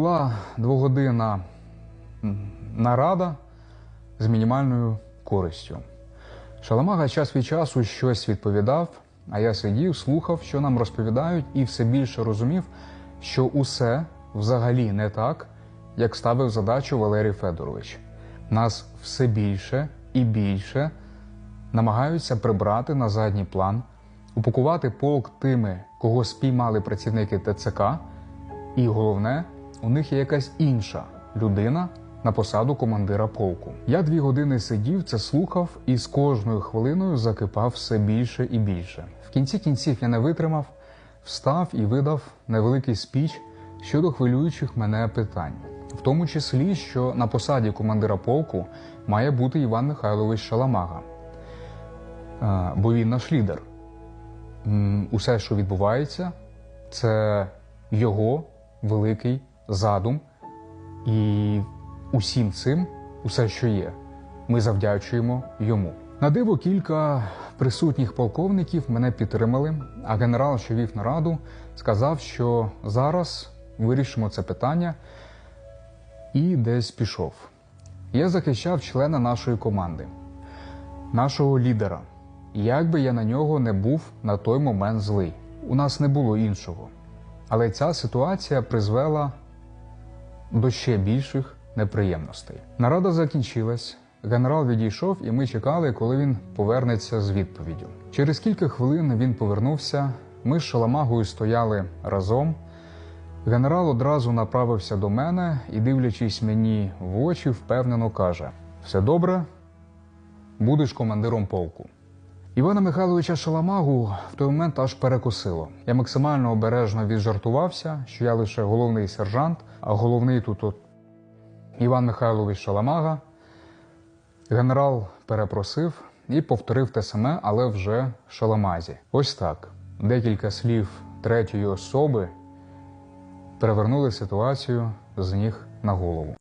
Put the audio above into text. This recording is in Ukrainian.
Була двогодинна нарада з мінімальною користю. Шаламага час від часу щось відповідав, а я сидів, слухав, що нам розповідають, і все більше розумів, що усе взагалі не так, як ставив задачу Валерій Федорович. Нас все більше і більше намагаються прибрати на задній план, упакувати полк тими, кого спіймали працівники ТЦК, і головне, у них є якась інша людина на посаду командира полку. Я дві години сидів, це слухав і з кожною хвилиною закипав все більше і більше. В кінці кінців я не витримав, встав і видав невеликий спіч щодо хвилюючих мене питань, в тому числі, що на посаді командира полку має бути Іван Михайлович Шаламага, Е, бо він наш лідер. Усе, що відбувається, це його великий задум, і усім цим, усе, що є, ми завдячуємо йому. На диво, кілька присутніх полковників мене підтримали, а генерал, що вів нараду, сказав, що зараз вирішимо це питання і десь пішов. Я захищав члена нашої команди, нашого лідера. Як би я на нього не був на той момент злий, у нас не було іншого. Але ця ситуація призвела до ще більших неприємностей. Нарада закінчилась. Генерал відійшов, і ми чекали, коли він повернеться з відповіддю. Через кілька хвилин він повернувся. Ми з Шаламагою стояли разом. Генерал одразу направився до мене і, дивлячись мені в очі, впевнено каже: Все добре, будеш командиром полку. Івана Михайловича Шаламагу в той момент аж перекосило. Я максимально обережно віджартувався, що я лише головний сержант, а головний тут от Іван Михайлович Шаламага. Генерал перепросив і повторив те саме, але вже Шаламазі. Ось так. Декілька слів третьої особи перевернули ситуацію з ніг на голову.